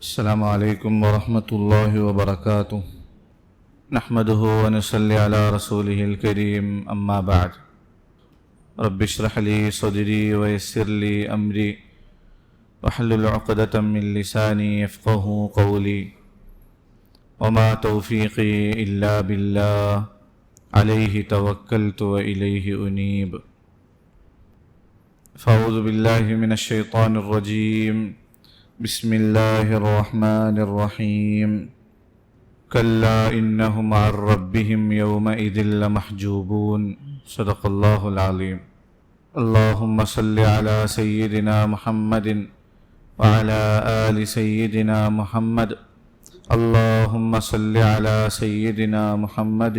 السلام عليكم ورحمة الله وبركاته. نحمده ونصلي على رسوله الكريم أما بعد. رب اشرح لي صدري ويسر لي أمري. واحلل عقدة من لساني يفقه قولي. وما توفيقي إلا بالله. عليه توكلت وإليه أنيب. فأعوذ بالله من الشيطان الرجيم. بسم الله الرحمن الرحيم. كلا إنهم عن ربهم يومئذ لمحجوبون. صدق الله العظيم. اللهم صل على سيدنا محمد وعلى آل سيدنا محمد. اللهم صل على سيدنا محمد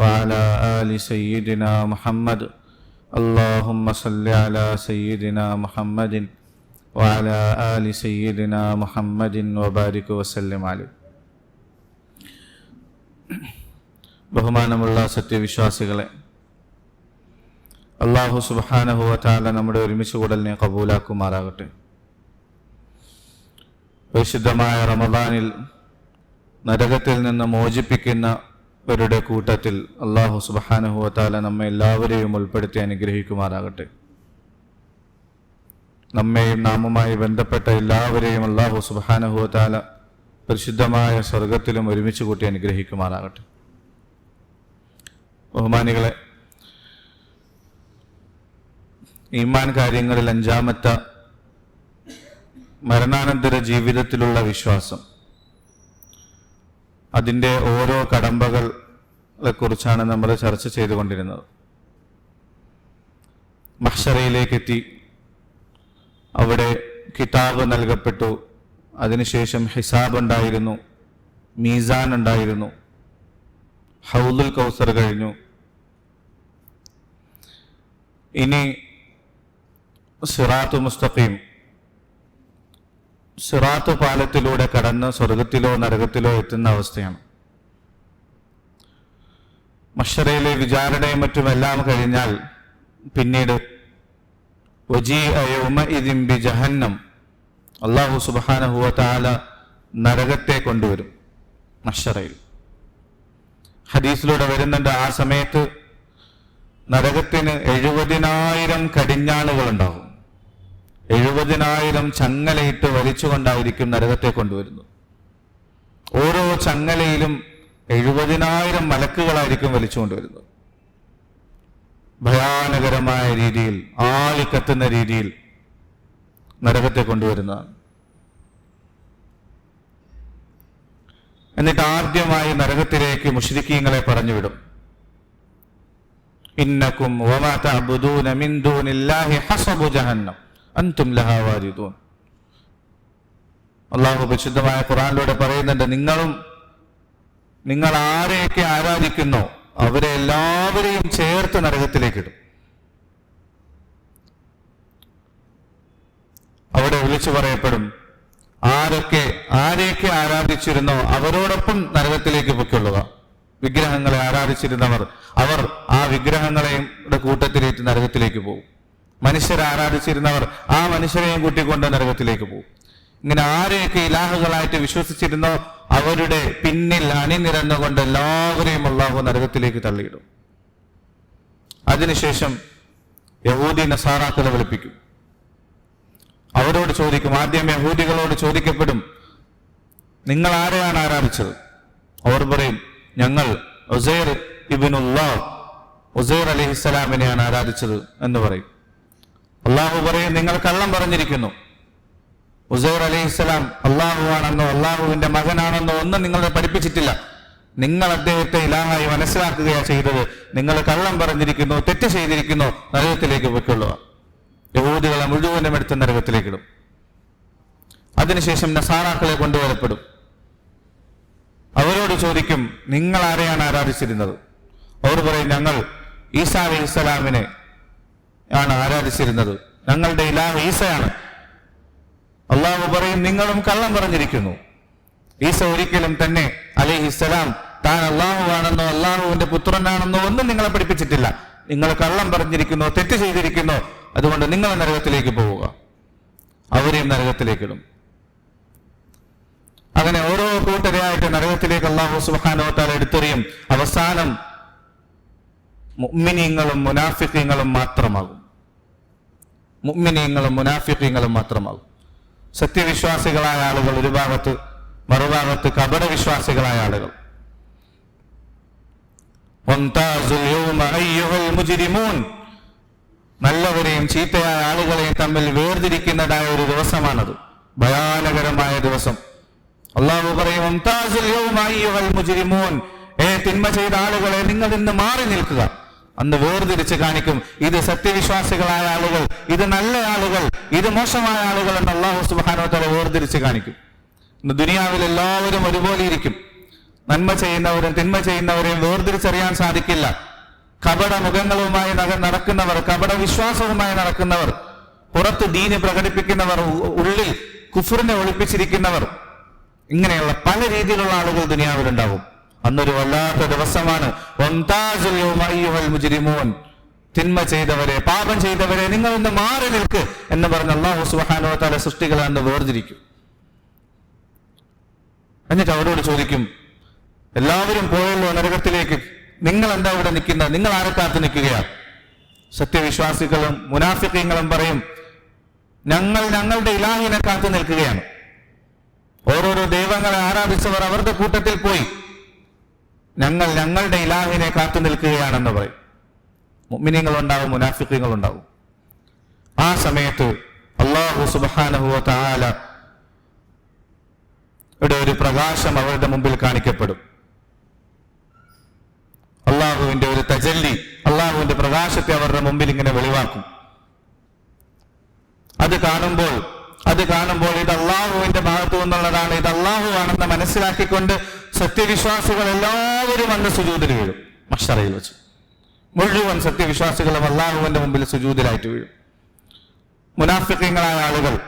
وعلى آل سيدنا محمد. اللهم صل على سيدنا محمد وعلى آل سيدنا محمد وبارك وسلم عليه ബഹുമാനമുള്ള സത്യവിശ്വാസികളെ അള്ളാഹു സുബാനഹുവ താല നമ്മുടെ ഒരുമിച്ച് കൂടലിനെ കബൂലാക്കുമാറാകട്ടെ പരിശുദ്ധമായ റമദാനിൽ നരകത്തിൽ നിന്ന് മോചിപ്പിക്കുന്നവരുടെ കൂട്ടത്തിൽ അള്ളാഹു സുബാനഹുവ താല നമ്മെ എല്ലാവരെയും ഉൾപ്പെടുത്തി അനുഗ്രഹിക്കുമാറാകട്ടെ നമ്മെയും നാമുമായി ബന്ധപ്പെട്ട എല്ലാവരെയും അള്ളാഹു സുബാനഹുവ താല പരിശുദ്ധമായ സ്വർഗത്തിലും ഒരുമിച്ച് കൂട്ടി അനുഗ്രഹിക്കുമാറാകട്ടെ. ബഹുമാനികളെ ഈമാൻ കാര്യങ്ങളിൽ അഞ്ചാമത്തെ മരണാനന്തര ജീവിതത്തിലുള്ള വിശ്വാസം. അതിന്റെ ഓരോ കടമ്പകളെ കുറിച്ചാണ് നമ്മൾ ചർച്ച ചെയ്തുകൊണ്ടിരുന്നത്. മഹ്ഷറയിലേക്കെത്തി അവിടെ കിതാബ് നൽകപ്പെട്ടു. അതിനുശേഷം ഹിസാബ് ഉണ്ടായിരുന്നു മീസാൻ ഉണ്ടായിരുന്നു ഹൗദുൽ കൗസർ കഴിഞ്ഞു. ഇനി സിറാത്ത് മുസ്തഖീം. സിറാത്ത് പാലത്തിലൂടെ കടന്ന് സ്വർഗത്തിലോ നരകത്തിലോ എത്തുന്ന അവസ്ഥയാണ്. മഷറയിലെ വിചാരണയും മറ്റുമെല്ലാം കഴിഞ്ഞാൽ പിന്നീട് വജീഅ ജഹന്നം അള്ളാഹു സുബാനഹുവ താല നരകത്തെ കൊണ്ടുവരും മഷറയിൽ ഹദീസിലൂടെ വരുന്നുണ്ട് ആ സമയത്ത് നരകത്തിന് എഴുപതിനായിരം കടിഞ്ഞാളുകൾ ഉണ്ടാകും എഴുപതിനായിരം ചങ്ങലയിട്ട് വലിച്ചുകൊണ്ടായിരിക്കും നരകത്തെ കൊണ്ടുവരുന്നത്. ഓരോ ചങ്ങലയിലും എഴുപതിനായിരം മലക്കുകളായിരിക്കും വലിച്ചുകൊണ്ടുവരുന്നത്. ഭയാനകരമായ രീതിയിൽ ആളിക്കത്തുന്ന രീതിയിൽ നരകത്തെ കൊണ്ടുവരുന്നതാണ്. എന്നിട്ട് ആദ്യമായി നരകത്തിലേക്ക് മുഷ്രിക്കീങ്ങളെ പറഞ്ഞുവിടും. ഇന്നക്കും അള്ളാഹു പരിശുദ്ധമായ ഖുറാനിലൂടെ പറയുന്നുണ്ട് നിങ്ങളും നിങ്ങൾ ആരെയൊക്കെ ആരാധിക്കുന്നോ അവരെ എല്ലാവരെയും ചേർത്ത് നരകത്തിലേക്കിടും. അവിടെ വിളിച്ചു പറയപ്പെടും ആരൊക്കെ ആരെയൊക്കെ ആരാധിച്ചിരുന്നോ അവരോടൊപ്പം നരകത്തിലേക്ക് പൊയ്ക്കൊള്ളുക. വിഗ്രഹങ്ങളെ ആരാധിച്ചിരുന്നവർ അവർ ആ വിഗ്രഹങ്ങളെയും കൂട്ടത്തിലേറ്റ് നരകത്തിലേക്ക് പോകും മനുഷ്യരെ ആരാധിച്ചിരുന്നവർ ആ മനുഷ്യരെയും കൂട്ടിക്കൊണ്ട് നരകത്തിലേക്ക് പോകും ഇങ്ങനെ ആരെയൊക്കെ ഇലാഹുകളായിട്ട് വിശ്വസിച്ചിരുന്നോ അവരുടെ പിന്നിൽ അണിനിരന്നുകൊണ്ട് എല്ലാവരെയും അള്ളാഹു നരകത്തിലേക്ക് തള്ളിയിടും. അതിനുശേഷം യഹൂദി നസാറാക്കളെ വിളിപ്പിക്കും. അവരോട് ചോദിക്കും ആദ്യം യഹൂദികളോട് ചോദിക്കപ്പെടും നിങ്ങൾ ആരെയാണ് ആരാധിച്ചത്? അവർ പറയും ഞങ്ങൾ ഉസൈർ ഇബിനുള്ള ഉസൈർ അലിഹിസ്സലാമിനെയാണ് ആരാധിച്ചത് എന്ന് പറയും. അള്ളാഹു പറയും നിങ്ങൾ കള്ളം പറഞ്ഞിരിക്കുന്നു. ഉസൈർ അലിഹിസ്സലാം അള്ളാഹു ആണെന്നോ അള്ളാഹുവിന്റെ മകനാണെന്നോ ഒന്നും നിങ്ങളെ പഠിപ്പിച്ചിട്ടില്ല. നിങ്ങൾ അദ്ദേഹത്തെ ഇലാഹായി മനസ്സിലാക്കുകയാണ് ചെയ്തത്. നിങ്ങൾ കള്ളം പറഞ്ഞിരിക്കുന്നു തെറ്റ് ചെയ്തിരിക്കുന്നു നരകത്തിലേക്ക് പൊയ്ക്കൊള്ളുക. യഹൂദികളെ മുഴുവനും എടുത്ത് നരകത്തിലേക്കിടും. അതിനുശേഷം നസാറാക്കളെ കൊണ്ടുവരപ്പെടും. അവരോട് ചോദിക്കും നിങ്ങൾ ആരെയാണ് ആരാധിച്ചിരുന്നത്? അവർ പറയും ഞങ്ങൾ ഈസാ അലി ഇസ്ലാമിനെ ആണ് ആരാധിച്ചിരുന്നത്. ഞങ്ങളുടെ ഇലാഹ് ഈസയാണ്. അള്ളാഹു പറയും നിങ്ങളും കള്ളം പറഞ്ഞിരിക്കുന്നു. ഈസ ഒരിക്കലും തന്നെ അലിഹിസ്സലാം താൻ അള്ളാഹു ആണെന്നോ അള്ളാഹുവിന്റെ പുത്രനാണെന്നോ ഒന്നും നിങ്ങളെ പഠിപ്പിച്ചിട്ടില്ല. നിങ്ങൾ കള്ളം പറഞ്ഞിരിക്കുന്നു തെറ്റ് ചെയ്തിരിക്കുന്നു അതുകൊണ്ട് നിങ്ങൾ നരകത്തിലേക്ക് പോവുക. അവരെയും നരകത്തിലേക്കിടും. അങ്ങനെ ഓരോ കൂട്ടരെയായിട്ട് നരകത്തിലേക്ക് അള്ളാഹു സുബാനോത്താൽ എടുത്തെറിയും. അവസാനം മുഅ്മിനീങ്ങളും മുനാഫിക്കങ്ങളും മാത്രമാകും. മുഅ്മിനീങ്ങളും മുനാഫിക്കങ്ങളും മാത്രമാകും. സത്യവിശ്വാസികളായ ആളുകൾ ഒരു ഭാഗത്ത് മറുഭാഗത്ത് കപട വിശ്വാസികളായ ആളുകൾ നല്ലവരെയും ചീത്തയായ ആളുകളെയും തമ്മിൽ വേർതിരിക്കുന്നതായ ഒരു ദിവസമാണത്. ഭയാനകരമായ ദിവസം. അള്ളാഹു പറയും "വംതാസുൽ യൗമ അയ്യുഹൽ മുജ്രിമൂൻ. ഏ തിന്മ ചെയ്ത ആളുകളെ നിങ്ങൾ ഇന്ന് മാറി നിൽക്കുക. അന്ന് വേർതിരിച്ച് കാണിക്കും. ഇത് സത്യവിശ്വാസികളായ ആളുകൾ ഇത് നല്ല ആളുകൾ ഇത് മോശമായ ആളുകൾ എന്ന് അള്ളാഹു സുബാനോത്തോടെ വേർതിരിച്ച് കാണിക്കും. ഇന്ന് ദുനിയാവിൽ എല്ലാവരും ഒരുപോലെ ഇരിക്കും. നന്മ ചെയ്യുന്നവരും തിന്മ ചെയ്യുന്നവരെയും വേർതിരിച്ചറിയാൻ സാധിക്കില്ല. കപട മുഖങ്ങളുമായി നടക്കുന്നവർ കപട വിശ്വാസവുമായി നടക്കുന്നവർ പുറത്ത് ദീന് പ്രകടിപ്പിക്കുന്നവർ ഉള്ളിൽ കുഫറിനെ ഒളിപ്പിച്ചിരിക്കുന്നവർ ഇങ്ങനെയുള്ള പല രീതിയിലുള്ള ആളുകൾ ദുനിയാവിലുണ്ടാവും. അന്നൊരു വല്ലാത്ത ദിവസമാണ്. തിന്മ ചെയ്തവരെ പാപം ചെയ്തവരെ നിങ്ങൾ ഇന്ന് മാറി നിൽക്ക് എന്ന് പറഞ്ഞ അള്ളാഹു സുബ്ഹാനഹു തല സൃഷ്ടികളെ അന്ന് വേർതിരിക്കും. എന്നിട്ട് അവരോട് ചോദിക്കും എല്ലാവരും പോയല്ലോ നരകത്തിലേക്ക്? നിങ്ങൾ എന്താ ഇവിടെ നിൽക്കുന്നത്? നിങ്ങൾ ആരെ കാത്തു നിൽക്കുകയാ? സത്യവിശ്വാസികളും മുനാഫിക്കങ്ങളും പറയും ഞങ്ങൾ ഞങ്ങളുടെ ഇലാഹിനെ കാത്തു നിൽക്കുകയാണ്. ഓരോരോ ദൈവങ്ങളെ ആരാധിച്ചവർ അവരുടെ കൂട്ടത്തിൽ പോയി. ഞങ്ങൾ ഞങ്ങളുടെ ഇലാഹിനെ കാത്തു നിൽക്കുകയാണെന്ന് പറയും. മുനാഫിക്കങ്ങൾ ഉണ്ടാവും ആ സമയത്ത് അള്ളാഹു സുബ്ഹാനഹു വ തആല ഇവിടെ ഒരു പ്രകാശം അവരുടെ മുമ്പിൽ കാണിക്കപ്പെടും. അള്ളാഹുവിന്റെ ഒരു തജല്ലി അള്ളാഹുവിന്റെ പ്രകാശത്തെ അവരുടെ മുമ്പിൽ ഇങ്ങനെ വെളിവാക്കും. അത് കാണുമ്പോൾ അത് കാണുമ്പോൾ ഇത് അള്ളാഹുവിന്റെ ഭാഗത്തു നിന്നുള്ളതാണ് ഇത് അള്ളാഹു ആണെന്ന് മനസ്സിലാക്കിക്കൊണ്ട് സത്യവിശ്വാസികൾ എല്ലാവരും അന്ന് സുജൂതിൽ വീഴും. മഷറയിൽ വെച്ച്. മുഴുവൻ സത്യവിശ്വാസികളും അള്ളാഹുവിന്റെ മുമ്പിൽ സുജൂതിലായിട്ട് വീഴും. മുനാഫിക്കങ്ങളായ ആളുകൾ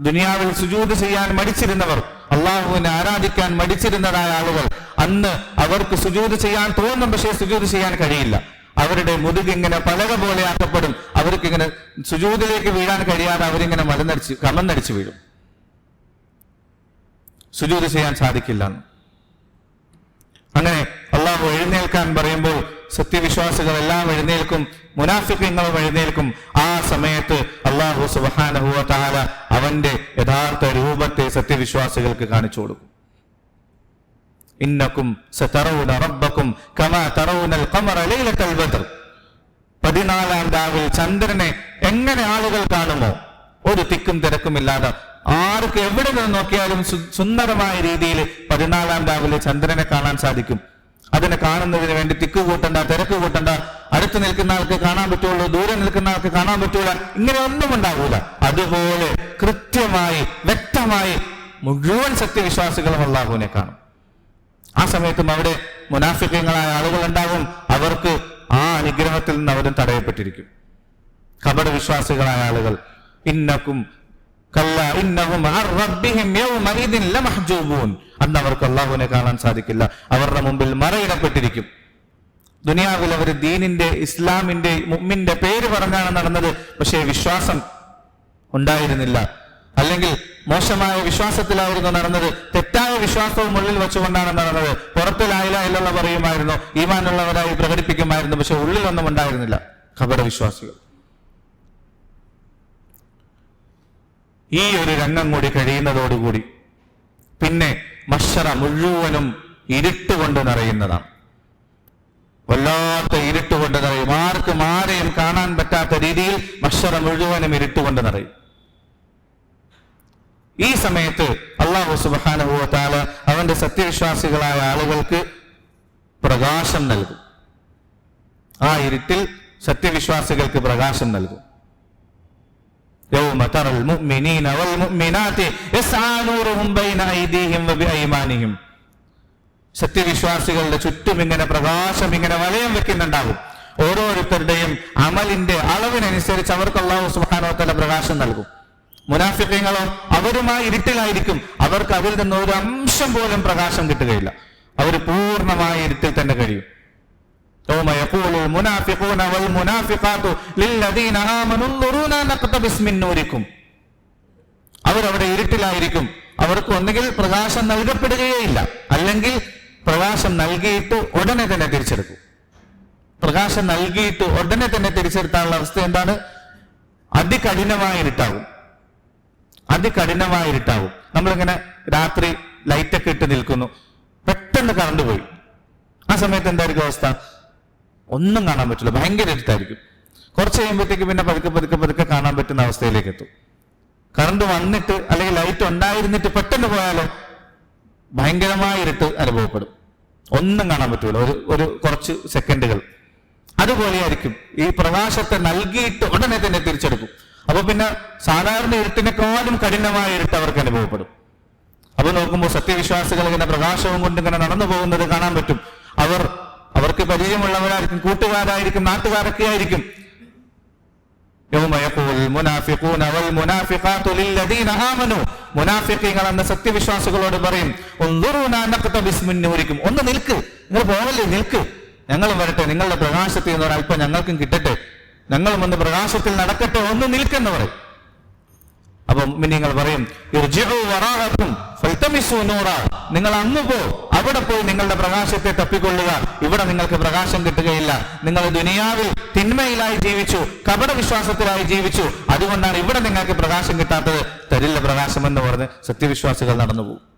ദുനിയാവിൽ സുജൂത് ചെയ്യാൻ മടിച്ചിരുന്നവർ അള്ളാഹുവിനെ ആരാധിക്കാൻ മടിച്ചിരുന്നതായ ആളുകൾ അന്ന് അവർക്ക് സുജൂത് ചെയ്യാൻ തോന്നും പക്ഷേ സുജൂത് ചെയ്യാൻ കഴിയില്ല. അവരുടെ മുതുക് ഇങ്ങനെ പലക പോലെ ആക്കപ്പെടും. അവർക്ക് ഇങ്ങനെ സുജൂതിലേക്ക് വീഴാൻ കഴിയാതെ അവരിങ്ങനെ മലനടിച്ച് കമന്നടിച്ച് വീഴും. സുജൂത് ചെയ്യാൻ സാധിക്കില്ല. അങ്ങനെ അള്ളാഹു എഴുന്നേൽക്കാൻ പറയുമ്പോൾ സത്യവിശ്വാസികൾ എല്ലാം എഴുന്നേൽക്കും മുനാഫിക്കങ്ങളും എഴുന്നേൽക്കും. ആ സമയത്ത് അള്ളാഹു സുബാനഹുവ അവന്റെ യഥാർത്ഥ രൂപത്തെ സത്യവിശ്വാസികൾക്ക് കാണിച്ചു കൊടുക്കും. ഇന്നക്കും റബ്ബക്കും കമാ ഖമറ ബദർ. പതിനാലാം രാവിൽ ചന്ദ്രനെ എങ്ങനെ ആളുകൾ കാണുമോ? ഒരു തിക്കും തിരക്കുമില്ലാതെ ആർക്ക് എവിടെ നിന്ന് നോക്കിയാലും സുന്ദരമായ രീതിയിൽ പതിനാലാം രാവിലെ ചന്ദ്രനെ കാണാൻ സാധിക്കും. അതിനെ കാണുന്നതിന് വേണ്ടി തിക്ക് കൂട്ടണ്ട തിരക്ക് കൂട്ടണ്ട. അടുത്ത് നിൽക്കുന്ന ആൾക്ക് കാണാൻ പറ്റുള്ളൂ ദൂരെ നിൽക്കുന്ന ആൾക്ക് കാണാൻ പറ്റൂല. ഇങ്ങനെ ഒന്നും ഉണ്ടാകൂല അതുപോലെ കൃത്യമായി വ്യക്തമായി മുഴുവൻ സത്യവിശ്വാസികളും അള്ളാഹുവിനെ കാണും. ആ സമയത്തും അവിടെ മുനാഫിക്കങ്ങളായ ആളുകൾ ഉണ്ടാകും അവർക്ക് ആ അനുഗ്രഹത്തിൽ നിന്ന് അവരും തടയപ്പെട്ടിരിക്കും. കപട വിശ്വാസികളായ ആളുകൾ. ഇന്നക്കും അന്ന് അവർക്ക് അള്ളാഹുവിനെ കാണാൻ സാധിക്കില്ല. അവരുടെ മുമ്പിൽ മറയിടപ്പെട്ടിരിക്കും. ദുനിയാവിൽ അവർ ദീനിന്റെ ഇസ്ലാമിന്റെ മുമ്മിന്റെ പേര് പറഞ്ഞാണ് നടന്നത്. പക്ഷേ വിശ്വാസം ഉണ്ടായിരുന്നില്ല. അല്ലെങ്കിൽ മോശമായ വിശ്വാസത്തിലായിരുന്നു നടന്നത്. തെറ്റായ വിശ്വാസവും ഉള്ളിൽ വെച്ചുകൊണ്ടാണ് നടന്നത്. പുറത്തിലായില്ല എന്നുള്ള പറയുമായിരുന്നു. ഈമാനുള്ളവരായി പ്രകടിപ്പിക്കുമായിരുന്നു. പക്ഷെ ഉള്ളിലൊന്നും ഉണ്ടായിരുന്നില്ല. ഖബറ വിശ്വാസികൾ. ഈ ഒരു രംഗം കൂടി കഴിയുന്നതോടുകൂടി പിന്നെ മഷറ മുഴുവനും ഇരുട്ടുകൊണ്ട് നിറയുന്നതാണ്. വല്ലാത്ത ഇരുട്ടുകൊണ്ട് നിറയും. ആർക്കും ആരെയും കാണാൻ പറ്റാത്ത രീതിയിൽ മഷറ മുഴുവനും ഇരുട്ടുകൊണ്ട് നിറയും. ഈ സമയത്ത് അള്ളാഹു സുബാനുഭവത്താല അവന്റെ സത്യവിശ്വാസികളായ ആളുകൾക്ക് പ്രകാശം നൽകും. ആ ഇരുട്ടിൽ സത്യവിശ്വാസികൾക്ക് പ്രകാശം നൽകും. يوم ترى المؤمنين والمؤمنات يسعى نورهم بين أيديهم وبأيمانهم സത്യവിശ്വാസികളുടെ ചുറ്റും ഇങ്ങനെ പ്രകാശം ഇങ്ങനെ വലയം വെക്കുന്നുണ്ടാകും ഓരോരുത്തരുടെയും അമലിന്റെ അളവിനനുസരിച്ച് അവർക്ക് അള്ളാഹു സുബാനോത്തല പ്രകാശം നൽകും മുനാഫിക്കങ്ങളോ അവരുമായി ഇരുട്ടിലായിരിക്കും അവർക്ക് അതിൽ നിന്ന് ഒരു അംശം പോലും പ്രകാശം കിട്ടുകയില്ല അവർ പൂർണ്ണമായ ഇരുട്ടിൽ തന്നെ കഴിയും يوم يقول المنافقون والمنافقات للذين آمنوا انظرونا نقتبس من نوركم അവരവിടെ ഇരുട്ടിലായിരിക്കും അവർക്ക് ഒന്നുകിൽ പ്രകാശം നൽകപ്പെടുകയില്ല അല്ലെങ്കിൽ പ്രകാശം നൽകിയിട്ട് ഉടനെ തന്നെ തിരിച്ചെടുക്കും പ്രകാശം നൽകിയിട്ട് ഉടനെ തന്നെ തിരിച്ചെടുത്താനുള്ള അവസ്ഥ എന്താണ് അതികഠിനമായ ഇരുട്ടാകും അതികഠിനമായ ഇരുട്ടാകും നമ്മളിങ്ങനെ രാത്രി ലൈറ്റൊക്കെ ഇട്ട് നിൽക്കുന്നു പെട്ടെന്ന് കറണ്ട് പോയി ആ സമയത്ത് എന്തായിരിക്കും അവസ്ഥ ഒന്നും കാണാൻ പറ്റില്ല. ഭയങ്കര ഇരുട്ടായിരിക്കും. കുറച്ച് കഴിയുമ്പോഴത്തേക്ക് പിന്നെ പതുക്കെ പതുക്കെ പതുക്കെ കാണാൻ പറ്റുന്ന അവസ്ഥയിലേക്ക് എത്തും. കറണ്ട് വന്നിട്ട് അല്ലെങ്കിൽ ലൈറ്റ് ഉണ്ടായിരുന്നിട്ട് പെട്ടെന്ന് പോയാലോ? ഭയങ്കരമായ ഇരുട്ട് അനുഭവപ്പെടും. ഒന്നും കാണാൻ പറ്റൂല. ഒരു ഒരു കുറച്ച് സെക്കൻഡുകൾ. അതുപോലെയായിരിക്കും. ഈ പ്രകാശത്തെ നൽകിയിട്ട് ഉടനെ തന്നെ തിരിച്ചെടുക്കും. അപ്പൊ പിന്നെ സാധാരണ ഇരുട്ടിനെക്കാളും കഠിനമായ ഇരുട്ട് അവർക്ക് അനുഭവപ്പെടും. അപ്പൊ നോക്കുമ്പോൾ സത്യവിശ്വാസികൾ ഇങ്ങനെ പ്രകാശവും കൊണ്ട് ഇങ്ങനെ നടന്നു പോകുന്നത് കാണാൻ പറ്റും. അവർ പരിചയമുള്ളവരായിരിക്കും കൂട്ടുകാരായിരിക്കും നാട്ടുകാരൊക്കെ ആയിരിക്കും. എന്ന സത്യവിശ്വാസികളോട് പറയും ഒന്ന് നിൽക്ക് നിങ്ങൾ പോകല്ലേ നിൽക്ക്. ഞങ്ങളും വരട്ടെ നിങ്ങളുടെ പ്രകാശത്തിൽ നിന്ന് ഒരല്പം ഞങ്ങൾക്കും കിട്ടട്ടെ. ഞങ്ങളും ഒന്ന് പ്രകാശത്തിൽ നടക്കട്ടെ ഒന്ന് നിൽക്കെന്ന് പറയും. അപ്പൊ നിങ്ങൾ പറയും. നിങ്ങൾ അങ്ങ് പോ അവിടെ പോയി നിങ്ങളുടെ പ്രകാശത്തെ തപ്പിക്കൊള്ളുക. ഇവിടെ നിങ്ങൾക്ക് പ്രകാശം കിട്ടുകയില്ല. നിങ്ങൾ ദുനിയാവിൽ തിന്മയിലായി ജീവിച്ചു കപട വിശ്വാസത്തിലായി ജീവിച്ചു. അതുകൊണ്ടാണ് ഇവിടെ നിങ്ങൾക്ക് പ്രകാശം കിട്ടാത്തത്. തരില്ല പ്രകാശം എന്ന് പറഞ്ഞ് സത്യവിശ്വാസികൾ നടന്നു പോകും.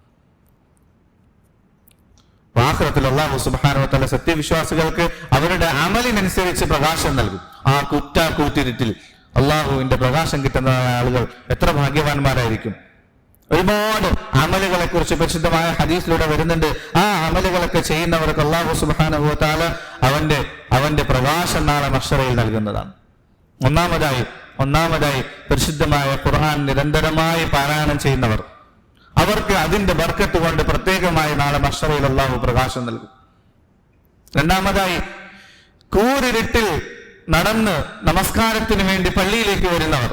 അള്ളാഹു സുബാനുവത്തല്ല സത്യവിശ്വാസികൾക്ക് അവരുടെ അമലിനനുസരിച്ച് പ്രകാശം നൽകും. ആ കുറ്റ അള്ളാഹുവിന്റെ പ്രകാശം കിട്ടുന്ന ആളുകൾ. എത്ര ഭാഗ്യവാന്മാരായിരിക്കും. ഒരുപാട് അമലുകളെ കുറിച്ച് പരിശുദ്ധമായ ഹദീസിലൂടെ വരുന്നുണ്ട്. ആ അമലുകളൊക്കെ ചെയ്യുന്നവർക്ക് അള്ളാഹു സുബാനുഭവത്താൽ അവന്റെ അവന്റെ പ്രകാശം നാളെ മഷറയിൽ നൽകുന്നതാണ്. ഒന്നാമതായി ഒന്നാമതായി പരിശുദ്ധമായ ഖുർആൻ നിരന്തരമായി പാരായണം ചെയ്യുന്നവർ. അവർക്ക് അതിന്റെ ബർക്കത്ത് കൊണ്ട് പ്രത്യേകമായി നാളെ മഷറയിൽ അള്ളാഹു പ്രകാശം നൽകും. രണ്ടാമതായി കൂരിരുട്ടിൽ നടന്ന് നമസ്കാരത്തിന് വേണ്ടി പള്ളിയിലേക്ക് വരുന്നവർ.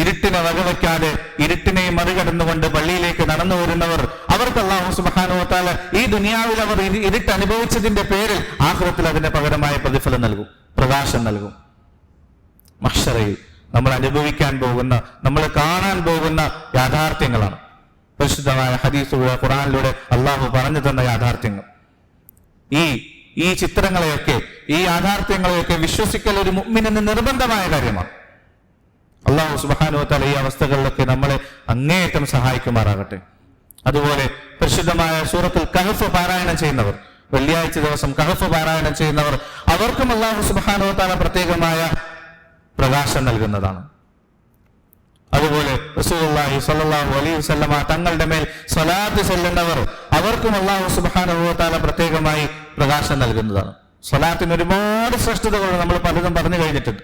ഇരുട്ടിനെ വകവയ്ക്കാതെ ഇരുട്ടിനെ മറികടന്നുകൊണ്ട് പള്ളിയിലേക്ക് നടന്നു വരുന്നവർ അവർക്ക് അള്ളാഹു സുബാനുവത്താൽ ഈ ദുനിയാവിൽ അവർ ഇരുട്ട് അനുഭവിച്ചതിന്റെ പേരിൽ ആഹ്റത്തിൽ അതിന് പകരമായ പ്രതിഫലം നൽകും പ്രകാശം നൽകും. മഷറയിൽ നമ്മൾ അനുഭവിക്കാൻ പോകുന്ന നമ്മൾ കാണാൻ പോകുന്ന യാഥാർത്ഥ്യങ്ങളാണ്. പരിശുദ്ധമായ ഹദീസുകളുടെ ഖുറാനിലൂടെ അള്ളാഹു പറഞ്ഞു തന്ന യാഥാർത്ഥ്യങ്ങൾ. ഈ ഈ ചിത്രങ്ങളെയൊക്കെ ഈ യാഥാർത്ഥ്യങ്ങളെയൊക്കെ വിശ്വസിക്കൽ ഒരു മുമ്മിനെന്ന് നിർബന്ധമായ കാര്യമാണ്. അള്ളാഹു സുബാനു തല ഈ അവസ്ഥകളിലൊക്കെ നമ്മളെ അങ്ങേയറ്റം സഹായിക്കുമാറാകട്ടെ. അതുപോലെ പ്രസിദ്ധമായ സൂറത്തിൽ കഹഫ് പാരായണം ചെയ്യുന്നവർ വെള്ളിയാഴ്ച ദിവസം കഹഫ് പാരായണം ചെയ്യുന്നവർ അവർക്കും അള്ളാഹു സുബാനു താല പ്രത്യേകമായ പ്രകാശം നൽകുന്നതാണ്. അതുപോലെ റസൂലുള്ളാഹി സ്വല്ലല്ലാഹു അലൈഹി വസല്ലമ തങ്ങളുടെ മേൽ സ്വലാത്ത് ചെല്ലുന്നവർ അവർക്കും അള്ളാഹു തആല പ്രത്യേകമായി പ്രകാശം നൽകുന്നതാണ്. സ്വലാത്തിന് ഒരുപാട് ശ്രേഷ്ഠതകൾ നമ്മൾ പലതും പറഞ്ഞു കഴിഞ്ഞിട്ടുണ്ട്.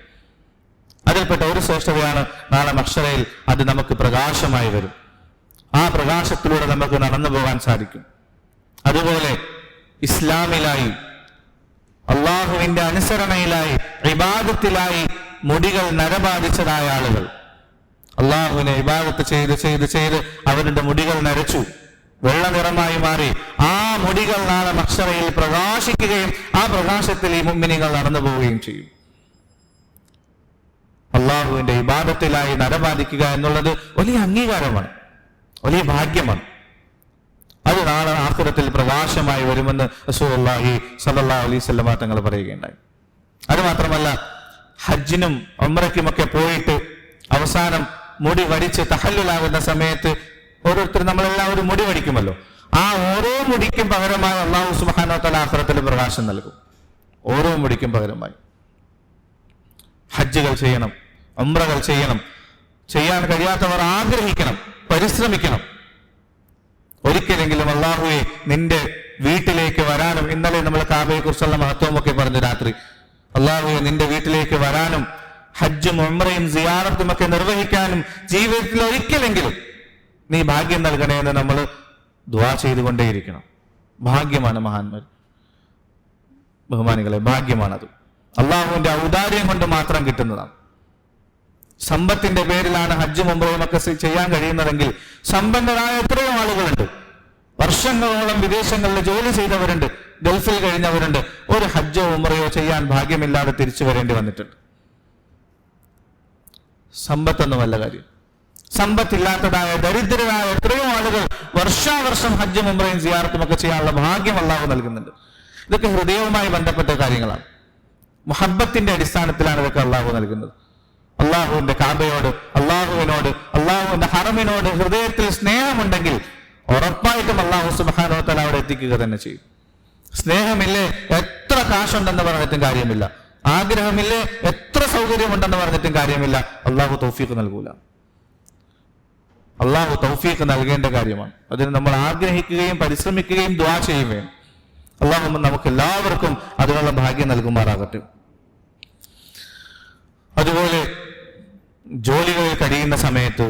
അതിൽപ്പെട്ട ഒരു ശ്രേഷ്ഠതയാണ് നാളെ മക്ഷരയിൽ അത് നമുക്ക് പ്രകാശമായി വരും. ആ പ്രകാശത്തിലൂടെ നമുക്ക് നടന്നു പോകാൻ സാധിക്കും. അതുപോലെ ഇസ്ലാമിലായി അള്ളാഹുവിന്റെ അനുസരണയിലായി വിവാദത്തിലായി മുടികൾ നരബാധിച്ചതായ ആളുകൾ. അള്ളാഹുവിനെ ഇബാദത്ത് ചെയ്ത് ചെയ്ത് ചെയ്ത് അവരുടെ മുടികൾ നരച്ചു. വെള്ള നിറമായി മാറി. ആ മുടികൾ നാളെ മക്ഷറയിൽ പ്രകാശിക്കുകയും ആ പ്രകാശത്തിൽ ഈ മുമ്മിനികൾ നടന്നു പോവുകയും ചെയ്യും. അള്ളാഹുവിന്റെ ഇബാദത്തിലായി നരബാധിക്കുക എന്നുള്ളത് വലിയ അംഗീകാരമാണ്. വലിയ ഭാഗ്യമാണ്. അത് നാളെ ആഹുരത്തിൽ പ്രകാശമായി വരുമെന്ന് സല്ലല്ലാഹു അലൈഹി വസല്ലമ തങ്ങൾ പറയുകയുണ്ടായി. അത് മാത്രമല്ല ഹജ്ജിനും ഒമ്രയ്ക്കുമൊക്കെ പോയിട്ട് അവസാനം മുടി വടിച്ച് തഹല്ലുലാകുന്ന സമയത്ത് ഓരോരുത്തർ നമ്മളെല്ലാവരും മുടി വടിക്കുമല്ലോ. ആ ഓരോ മുടിക്കും പകരമായി അള്ളാഹു സുബാനോ തല ആഖിറത്തിൽ പ്രകാശം നൽകും. ഓരോ മുടിക്കും പകരമായി. ഹജ്ജുകൾ ചെയ്യണം ഉംറകൾ ചെയ്യണം ചെയ്യാൻ കഴിയാത്തവർ ആഗ്രഹിക്കണം പരിശ്രമിക്കണം. ഒരിക്കലെങ്കിലും അള്ളാഹുവെ നിന്റെ വീട്ടിലേക്ക് വരാനും ഇന്നലെ നമ്മൾ കാബയെ കുറിച്ചുള്ള മഹത്വമൊക്കെ പറഞ്ഞു രാത്രി. അള്ളാഹുവെ നിന്റെ വീട്ടിലേക്ക് വരാനും ഹജ്ജും ഉമ്രയും സിയാറത്തും ഒക്കെ നിർവഹിക്കാനും ജീവിതത്തിൽ ഒരിക്കലെങ്കിലും നീ ഭാഗ്യം നൽകണേ എന്ന് നമ്മൾ ദ്വാ ചെയ്തുകൊണ്ടേയിരിക്കണം. ഭാഗ്യമാണ് മഹാന്മാർ. ബഹുമാനികളെ ഭാഗ്യമാണത്. അള്ളാഹുവിന്റെ ഔദാര്യം കൊണ്ട് മാത്രം കിട്ടുന്നതാണ്. സമ്പത്തിന്റെ പേരിലാണ് ഹജ്ജ് മുമ്പും ഒക്കെ ചെയ്യാൻ കഴിയുന്നതെങ്കിൽ സമ്പന്നരായ എത്രയോ ആളുകളുണ്ട്. വർഷങ്ങളോളം വിദേശങ്ങളിൽ ജോലി ചെയ്തവരുണ്ട് ഗൾഫിൽ കഴിഞ്ഞവരുണ്ട്. ഒരു ഹജ്ജോ ഉമറയോ ചെയ്യാൻ ഭാഗ്യമില്ലാതെ തിരിച്ചു വരേണ്ടി വന്നിട്ടുണ്ട്. സമ്പത്തൊന്നുമല്ല കാര്യം. സമ്പത്തില്ലാത്തതായ ദരിദ്രരായ എത്രയോ ആളുകൾ വർഷാവർഷം ഹജ്ജും ഉംറയും സിയാറത്തും ഒക്കെ ചെയ്യാനുള്ള ഭാഗ്യം അള്ളാഹു നൽകുന്നുണ്ട്. ഇതൊക്കെ ഹൃദയവുമായി ബന്ധപ്പെട്ട കാര്യങ്ങളാണ്. മുഹബത്തിന്റെ അടിസ്ഥാനത്തിലാണ് ഇതൊക്കെ അള്ളാഹു നൽകുന്നത്. അള്ളാഹുവിന്റെ കാബയോട് അള്ളാഹുവിനോട് അള്ളാഹുവിന്റെ ഹറമിനോട് ഹൃദയത്തിൽ സ്നേഹമുണ്ടെങ്കിൽ ഉറപ്പായിട്ടും അള്ളാഹു സുബാനോത്തൽ അവിടെ എത്തിക്കുക തന്നെ ചെയ്യും. സ്നേഹമില്ലേ? എത്ര കാശുണ്ടെന്ന് പറഞ്ഞിട്ടും കാര്യമില്ല. ആഗ്രഹമില്ലേ? എത്ര സൗകര്യമുണ്ടെന്ന് പറഞ്ഞിട്ടും കാര്യമില്ല. അള്ളാഹു തൗഫീഖ് നൽകൂല. അള്ളാഹു തൗഫീഖ് നൽകേണ്ട കാര്യമാണ്. അതിന് നമ്മൾ ആഗ്രഹിക്കുകയും പരിശ്രമിക്കുകയും ദ്വാ ചെയ്യുകയും അള്ളാഹു നമുക്ക് എല്ലാവർക്കും അതിനുള്ള ഭാഗ്യം നൽകുമാറാകട്ടെ. അതുപോലെ ജോലികളിൽ കഴിയുന്ന സമയത്ത്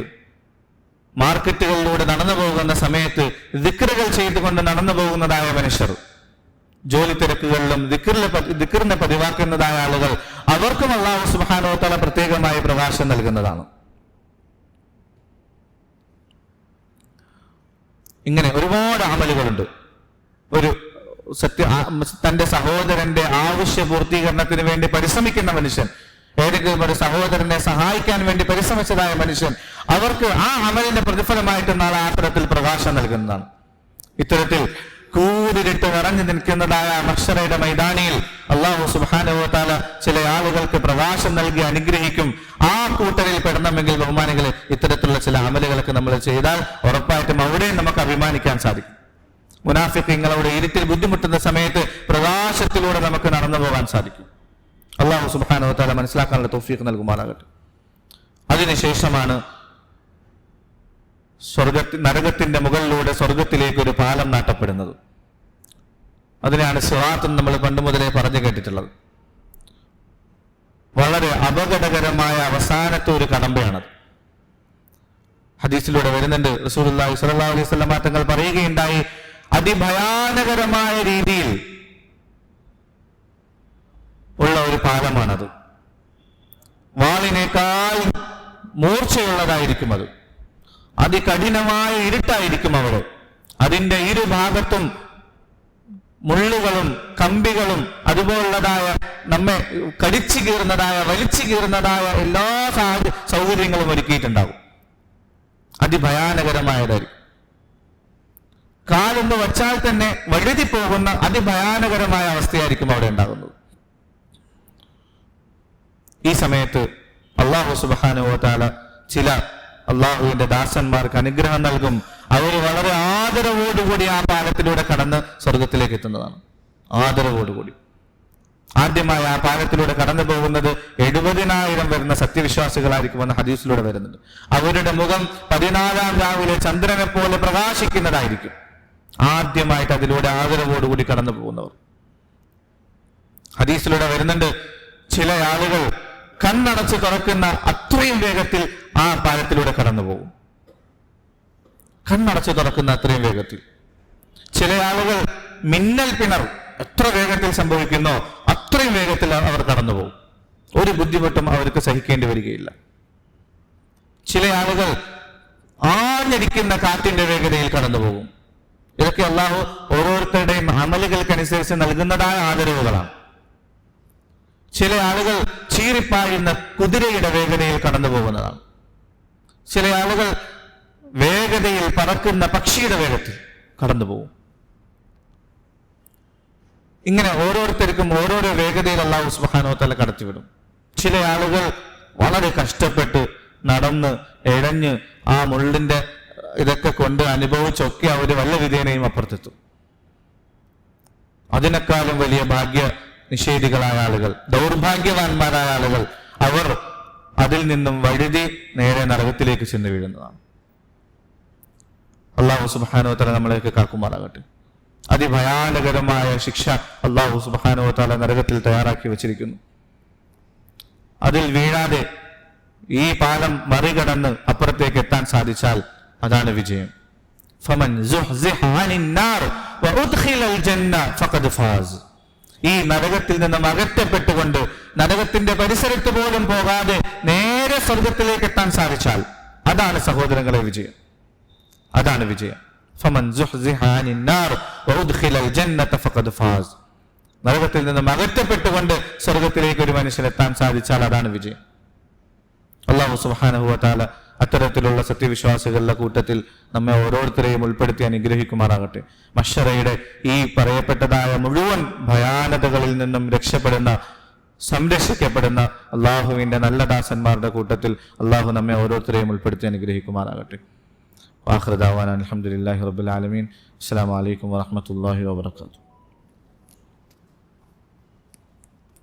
മാർക്കറ്റുകളിലൂടെ നടന്നു പോകുന്ന സമയത്ത് ദിക്കറുകൾ ചെയ്തുകൊണ്ട് നടന്നു പോകുന്നതായ മനുഷ്യർ. ജോലി തിരക്കുകളിലും ദിക്കറിലെ ദിക്കറിനെ പതിവാക്കുന്നതായ ആളുകൾ അവർക്കും അള്ളാഹു സുബാനോത്തല പ്രത്യേകമായി പ്രകാശം നൽകുന്നതാണ്. ഇങ്ങനെ ഒരുപാട് അമലുകളുണ്ട്. ഒരു സത്യ തന്റെ സഹോദരന്റെ ആവശ്യ പൂർത്തീകരണത്തിന് വേണ്ടി പരിശ്രമിക്കുന്ന മനുഷ്യൻ ഏതെങ്കിലും ഒരു സഹോദരനെ സഹായിക്കാൻ വേണ്ടി പരിശ്രമിച്ചതായ മനുഷ്യൻ അവർക്ക് ആ അമലിന്റെ പ്രതിഫലമായിട്ട് നാളെ ആത്തരത്തിൽ പ്രകാശം നൽകുന്നതാണ്. ഇത്തരത്തിൽ കൂരിട്ട് നിറഞ്ഞു നിൽക്കുന്നതായ മക്ഷരയുടെ മൈതാനിയിൽ അള്ളാഹു സുഹാനുഭവത്താല ചില ആളുകൾക്ക് പ്രകാശം നൽകി അനുഗ്രഹിക്കും. ആ കൂട്ടരിൽ പെടണമെങ്കിൽ ബഹുമാനികളെ ഇത്തരത്തിലുള്ള ചില അമലുകളൊക്കെ നമ്മൾ ചെയ്താൽ ഉറപ്പായിട്ടും അവിടെയും നമുക്ക് അഭിമാനിക്കാൻ സാധിക്കും. മുനാഫിക്കങ്ങളോട് ഇരുട്ടിൽ ബുദ്ധിമുട്ടുന്ന സമയത്ത് പ്രകാശത്തിലൂടെ നമുക്ക് നടന്നു പോകാൻ സാധിക്കും. അള്ളാഹു സുബാനുഭവത്താല മനസ്സിലാക്കാനുള്ള തോഫീക്ക് നൽകുമാറാകട്ടെ. അതിനുശേഷമാണ് സ്വർഗത്തി നരകത്തിന്റെ മുകളിലൂടെ സ്വർഗത്തിലേക്ക് ഒരു പാലം നാട്ടപ്പെടുന്നത്. അതിനാണ് സിറാത്ത് നമ്മൾ പണ്ട് മുതലേ പറഞ്ഞു കേട്ടിട്ടുള്ളത്. വളരെ അപകടകരമായ അവസാനത്തെ ഒരു കടമ്പയാണത്. ഹദീസിലൂടെ വരുന്നുണ്ട് റസൂലുള്ളാഹി സ്വല്ലല്ലാഹു അലൈഹി വസല്ലം തങ്ങൾ പറയുകയുണ്ടായി. അതിഭയാനകരമായ രീതിയിൽ ഉള്ള ഒരു പാലമാണത്. വാളിനേക്കാൾ മൂർച്ചയുള്ളതായിരിക്കും അത്. അതികഠിനമായ ഇരുട്ടായിരിക്കും അവിടെ അതിന്റെ ഇരുഭാഗത്തും മുള്ളുകളും കമ്പികളും അതുപോലുള്ളതായ നമ്മെ കടിച്ചു കീറുന്നതായ വലിച്ചു കീറുന്നതായ എല്ലാ സാഹചര്യ സൗകര്യങ്ങളും ഒരുക്കിയിട്ടുണ്ടാകും. അതിഭയാനകരമായതായിരിക്കും. കാലൊന്ന് വച്ചാൽ തന്നെ വഴുതി പോകുന്ന അതിഭയാനകരമായ അവസ്ഥയായിരിക്കും അവിടെ ഉണ്ടാകുന്നത്. ഈ സമയത്ത് അള്ളാഹു സുബാനുവത്താല ചില അള്ളാഹുവിന്റെ ദാസന്മാർക്ക് അനുഗ്രഹം നൽകും. അവർ വളരെ ആദരവോടുകൂടി ആ പാലത്തിലൂടെ കടന്ന് സ്വർഗത്തിലേക്ക് എത്തുന്നതാണ്. ആദരവോടുകൂടി. ആദ്യമായി ആ പാലത്തിലൂടെ കടന്നു പോകുന്നത് എഴുപതിനായിരം വരുന്ന സത്യവിശ്വാസികളായിരിക്കുമെന്ന് ഹദീസിലൂടെ വരുന്നുണ്ട്. അവരുടെ മുഖം പതിനാലാം രാവിലെ ചന്ദ്രനെ പോലെ പ്രകാശിക്കുന്നതായിരിക്കും. ആദ്യമായിട്ട് അതിലൂടെ ആദരവോടുകൂടി കടന്നു പോകുന്നവർ. ഹദീസിലൂടെ വരുന്നുണ്ട് ചില ആളുകൾ കണ്ണടച്ച് തുറക്കുന്ന അത്രയും വേഗത്തിൽ ആ പാലത്തിലൂടെ കടന്നു പോകും കണ്ണടച്ച് തുറക്കുന്ന അത്രയും വേഗത്തിൽ. ചില ആളുകൾ മിന്നൽ പിണർ എത്ര വേഗത്തിൽ സംഭവിക്കുന്നോ അത്രയും വേഗത്തിൽ അവർ കടന്നു പോകും ഒരു ബുദ്ധിമുട്ടും അവർക്ക് സഹിക്കേണ്ടി വരികയില്ല. ചില ആളുകൾ ആഞ്ഞടിക്കുന്ന കാറ്റിന്റെ വേഗതയിൽ കടന്നു പോകും ഇതൊക്കെ അള്ളാഹു ഓരോരുത്തരുടെയും അമലുകൾക്കനുസരിച്ച് നൽകുന്നതായ ആദരവുകളാണ്. ചില ആളുകൾ ചീറിപ്പായുന്ന കുതിരയുടെ വേഗതയിൽ കടന്നു പോകുന്നതാണ് ചില ആളുകൾ വേഗതയിൽ പറക്കുന്ന പക്ഷിയുടെ വേഗത്തിൽ കടന്നു പോകും ഇങ്ങനെ ഓരോരുത്തർക്കും ഓരോരോ വേഗതയിൽ അള്ളാഹു സുബാനോ തല കടത്തിവിടും. ചില ആളുകൾ വളരെ കഷ്ടപ്പെട്ട് നടന്ന് എഴഞ്ഞ് ആ മുള്ളിന്റെ ഇതൊക്കെ കൊണ്ട് അനുഭവിച്ചൊക്കെ അവർ വല്ല വിധേനയും അപ്പുറത്തെത്തും. അതിനേക്കാളും വലിയ ഭാഗ്യ നിഷേധികളായ ആളുകൾ ദൗർഭാഗ്യവാന്മാരായ ആളുകൾ അവർ അതിൽ നിന്നും വഴുതി നേരെ നരകത്തിലേക്ക് ചെന്ന് വീഴുന്നതാണ്. അള്ളാഹു സുബാനോ തല നമ്മളെയൊക്കെ കാക്കുമാറാകട്ടെ. അതിഭയാനകരമായ ശിക്ഷ അള്ളാഹു സുബാനോ തല നരകത്തിൽ തയ്യാറാക്കി വെച്ചിരിക്കുന്നു. അതിൽ വീഴാതെ ഈ പാലം മറികടന്ന് അപ്പുറത്തേക്ക് എത്താൻ സാധിച്ചാൽ അതാണ് വിജയം. ഫമൻ ഫാസ്. ഈ നരകത്തിൽ നിന്നും അകറ്റപ്പെട്ടുകൊണ്ട് നരകത്തിന്റെ പരിസരത്ത് പോലും പോകാതെ നേരെ സ്വർഗത്തിലേക്ക് എത്താൻ സാധിച്ചാൽ അതാണ് സഹോദരങ്ങളെ വിജയം. അതാണ് വിജയം. നരകത്തിൽ നിന്നും അകറ്റപ്പെട്ടുകൊണ്ട് സ്വർഗത്തിലേക്ക് ഒരു മനുഷ്യൻ എത്താൻ സാധിച്ചാൽ അതാണ് വിജയം. അള്ളാഹു സുബ്ഹാനഹു വതആല അത്തരത്തിലുള്ള സത്യവിശ്വാസികളുടെ കൂട്ടത്തിൽ നമ്മെ ഓരോരുത്തരെയും ഉൾപ്പെടുത്തി അനുഗ്രഹിക്കുമാറാകട്ടെ. മഷറയുടെ ഈ പറയപ്പെട്ടതായ മുഴുവൻ ഭയാനതകളിൽ നിന്നും രക്ഷപ്പെടുന്ന സംരക്ഷിക്കപ്പെടുന്ന അള്ളാഹുവിന്റെ നല്ല ദാസന്മാരുടെ കൂട്ടത്തിൽ അള്ളാഹു നമ്മെ ഓരോരുത്തരെയും ഉൾപ്പെടുത്തി അനുഗ്രഹിക്കുമാറാകട്ടെ. വാഹൃദാവാൻ അലഹമുല്ലാഹി റബുലാലമീൻ അസ്സാം വലൈക്കും വാഹമത്തല്ലാഹി വാബർക്കാത്തു